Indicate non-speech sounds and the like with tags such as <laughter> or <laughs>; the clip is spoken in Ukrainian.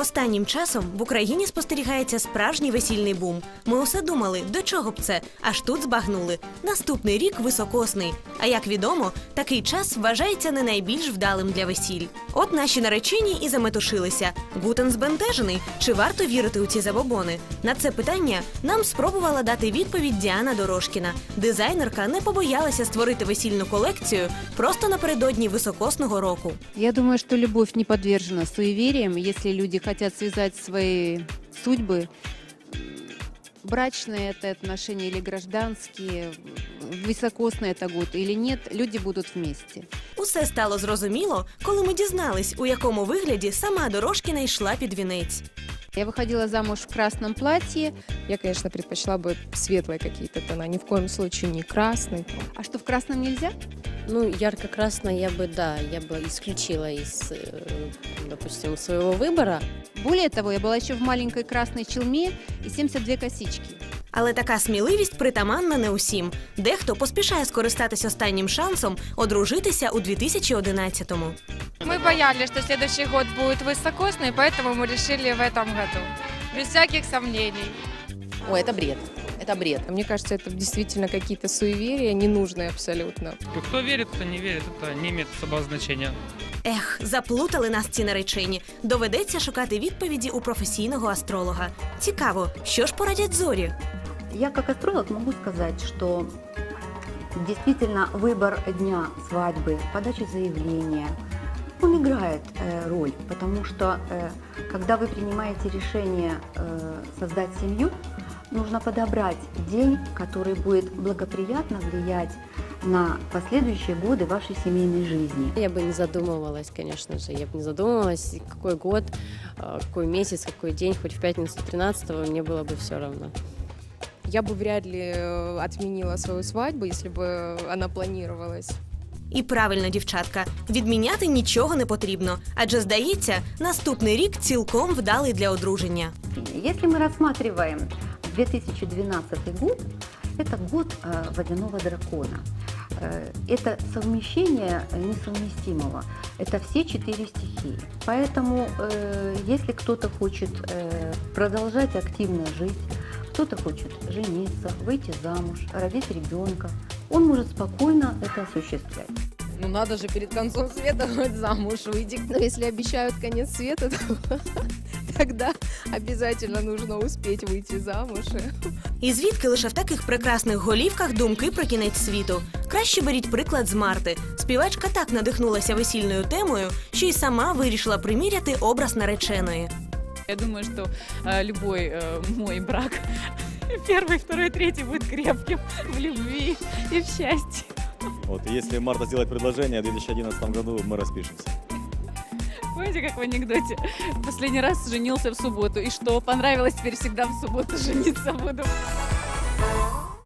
Останнім часом в Україні спостерігається справжній весільний бум. Ми усе думали, до чого б це, аж тут збагнули. Наступний рік високосний. А як відомо, такий час вважається не найбільш вдалим для весіль. От наші наречені і заметушилися. Гутен збентежений, чи варто вірити у ці забобони? На це питання нам спробувала дати відповідь Діана Дорошкіна. Дизайнерка не побоялася створити весільну колекцію просто напередодні високосного року. Я думаю, что любовь не подвержена суевериям. Если люди хотят связать свои судьбы, брачные это отношения или гражданские, высокосный это год или нет, люди будут вместе. Усе стало зрозуміло, коли ми дізнались, у якому вигляді сама Дорошкіна йшла під вінець. Я выходила замуж в красном платье. Я, конечно, предпочла бы светлые какие-то тона, ни в коем случае не красный. А что, в красном нельзя? Ну, ярко-красное я бы, да, я бы исключила из, э, допустим, своего выбора. Более того, я была еще в маленькой красной челме и 72 косички. Але така сміливість притаманна не усім. Дехто поспішає скористатись останнім шансом одружитися у 2011-му. Мы боялись, что следующий год будет высокосный, поэтому мы решили в этом году. Без всяких сомнений. Ой, это бред. Это бред. Мне кажется, это действительно какие-то суеверия, ненужные абсолютно. Кто верит, кто не верит, это не имеет особого значения. Ех, заплутали нас ці наречені. Доведеться шукати відповіді у професійного астролога. Цікаво, що ж порадять зорі? Я как астролог могу сказать, что действительно выбор дня свадьбы, подача заявления, он играет э, роль, потому что э, когда вы принимаете решение э, создать семью, нужно подобрать день, который будет благоприятно влиять на последующие годы вашей семейной жизни. Я бы не задумывалась, конечно же, я бы не задумывалась, какой год, э, какой месяц, какой день, хоть в пятницу 13 мне было бы все равно. Я бы вряд ли э, отменила свою свадьбу, если бы она планировалась. І правильно, дівчатка, відміняти нічого не потрібно, адже здається, наступний рік цілком вдалий для одруження. Если мы рассматриваем 2012 год, это год э, водяного дракона. Э, Это совмещение несовместимого. Это все четыре стихии. Поэтому, э, если кто-то хочет э, продолжать активно жить, кто-то хочет жениться, выйти замуж, родить ребенка, он может спокойно это осуществлять. Ну надо же перед концом света хоть замуж выйти. Но если обещают конец света, то <laughs> тогда обязательно нужно успеть выйти замуж. І звідки лише в таких прекрасних голівках думки про кінець світу? Краще беріть приклад з Марти. Співачка так надихнулася весільною темою, що й сама вирішила приміряти образ нареченої. Я думаю, что э, любой э, мой брак, <laughs> первый, второй, третий, будет крепким <laughs> в любви и в счастье. Вот, и если Марта сделает предложение в 2011 году, мы распишемся. Помните, как в анекдоте? Последний раз женился в субботу. И что, понравилось теперь всегда в субботу жениться буду?